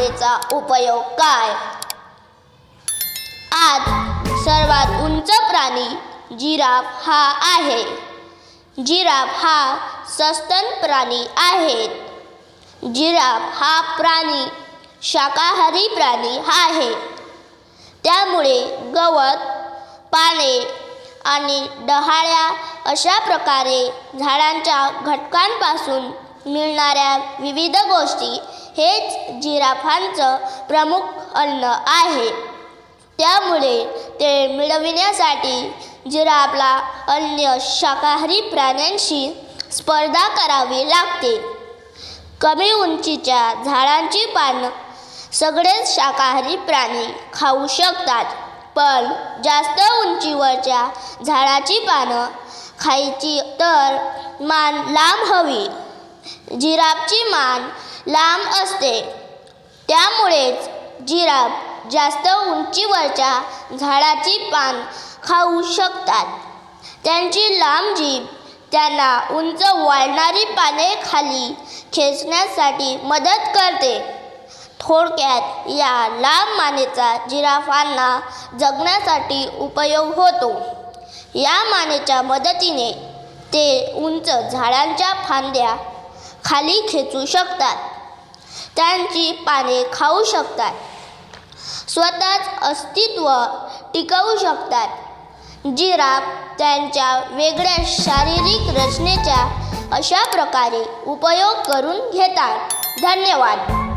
लांब उपयोग काय? आज सर्वात उंच प्राणी जिराफ हा आहे. जिराफ हा सस्तन प्राणी आहेत. जिराफ हा प्राणी शाकाहारी प्राणी आहे. त्यामुळे गवत पाने आणि डहाळ्या अशा प्रकारे झाडांच्या घटकांपासून मिळणाऱ्या विविध गोष्टी हेच जिराफांचं प्रमुख अन्न आहे. त्यामुळे ते मिळविण्यासाठी जिराफला अन्य शाकाहारी प्राण्यांशी स्पर्धा करावी लागते. कमी उंचीच्या झाडांची पानं सगळेच शाकाहारी प्राणी खाऊ शकतात पण जास्त उंचीवरच्या झाडाची पानं खायची तर मान लांब हवी. जिराफची मान लांब असते. त्यामुळेच जिराफ जास्त उंचीवरच्या झाडाची पान खाऊ शकतात. त्यांची लांब जीभ त्यांना उंच वाढणारी पाने खाली खेचण्यासाठी मदत करते. थोडक्यात या लांब मानेचा जिराफांना जगण्यासाठी उपयोग होतो. या मानेच्या मदतीने ते उंच झाडांच्या फांद्या खाली खेचू शकतात. त्यांची पाने खाऊ शकतात. स्वतःच अस्तित्व टिकवू शकतात. जिराफ त्यांच्या वेगळ्या शारीरिक रचनेच्या अशा प्रकारे उपयोग करून घेतात. धन्यवाद.